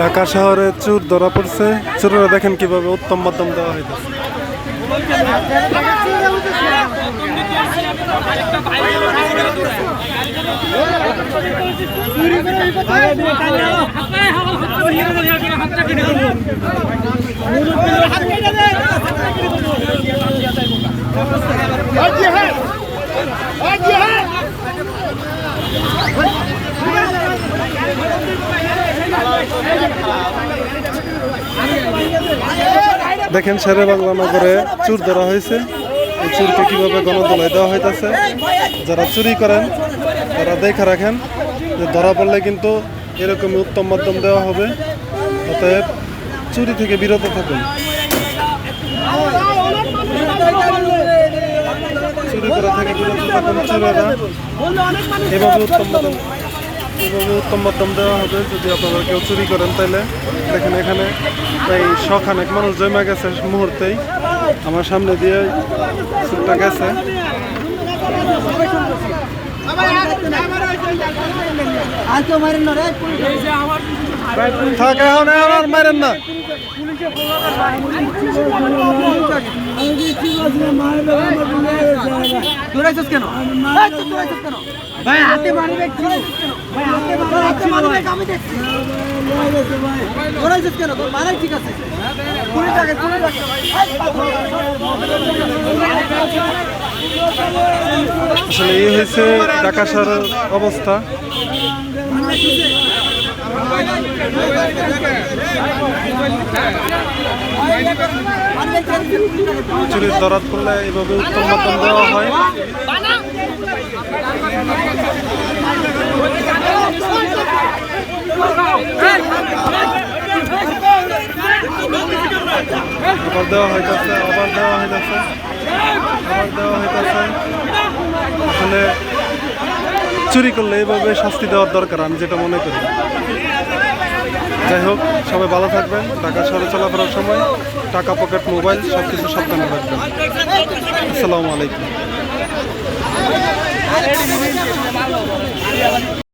ঢাকা শহরে চুর ধরা পড়ছে। চুরেরা দেখেন কীভাবে উত্তম মাধ্যম দেওয়া হইতেছে। দেখেন শেরে বাংলা নগরে চুর ধরা হয়েছে। এই চুরকে কীভাবে গণদোলায় দেওয়া হইতেছে? যারা চুরি করেন, তারা দেখে রাখেন যে ধরা পড়লে কিন্তু এরকমই উত্তম মাধ্যম দেওয়া হবে। অতএব চুরি থেকে বিরত থাকুন। চুরি করা থেকে বিরত থাকুন চুরেরা এভাবে উত্তম মাধ্যম এভাবে উত্তম মাধ্যম দেওয়া হবে। যদি আপনারা কেউ চুরি করেন তাহলে দেখেন এখানে প্রায় শখানেক মানুষ জমা গেছে মুহূর্তেই। আমার সামনে দিয়ে চুরটা গেছে। মারেন না। দৌড়াইছিস কেন? এই, তুই দৌড়াইছিস কেন? ভাই হাতে মারি দেখছি ভাই হাতে হাতে মারি দেখ আমি দেখছি। দৌড়াইছিস কেন? তোর মারাই ঠিক আছে। আসলে এই হয়েছে ঢাকা শহরের অবস্থা। চুরির দরাত করলে এইভাবে উত্তম মাধ্যম দেওয়া হয়। আবার দেওয়া হইতেছে, আবার দেওয়া হইতেছে, আবার দেওয়া হইতেছে। চুরি করলে এইভাবে শাস্তি দেওয়ার দরকার, আমি যেটা মনে করি। যাই হোক, সবাই ভালো থাকবেন, টাকা শহরে চলাফেরার সময়, টাকা পকেট, মোবাইল সব কিছু সাবধানে রাখবেন। আসসালামু আলাইকুম।